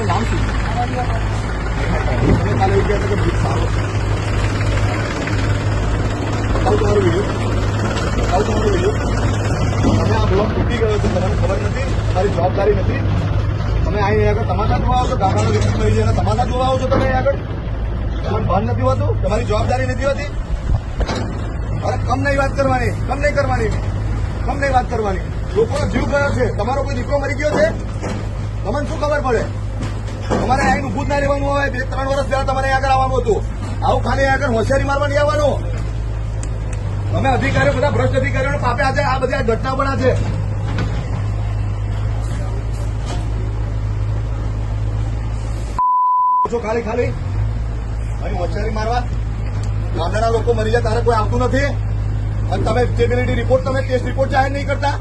તમારું નામ તમે આ જવાબદારી નથી આગળ તમાશા જોવા આવો છો ગામડાનો તમાશા જોવા આવો છો તમે અહીં આગળ તમને ભાન નથી હોતું તમારી જવાબદારી નથી હોતી અરે કમ નહીં વાત કરવાની કમ નહીં કરવાની કમ નહીં વાત કરવાની લોકોનો જીવ ગયો છે તમારો કોઈ દીકરો મરી ગયો છે તમને શું ખબર પડે. તમારે અહીં ઉભું ના રહેવાનું હોય. બે ત્રણ વર્ષ પહેલા તમારે આગળ આવવાનું હતું. આવું ખાલી આગળ હોશિયારી મારવા નહીં આવવાનું. તમે અધિકારીઓ, બધા ભ્રષ્ટ અધિકારીઓ પાપે આજે આ બધી આ ઘટના બના છે ખાલી ખાલી. અહીં હોશિયારી મારવા. ગામડાના લોકો મરી જાય, તારે કોઈ આવતું નથી. અને તમે સ્ટેબિલિટી રિપોર્ટ તમે ટેસ્ટ રિપોર્ટ જાહેર નહીં કરતા.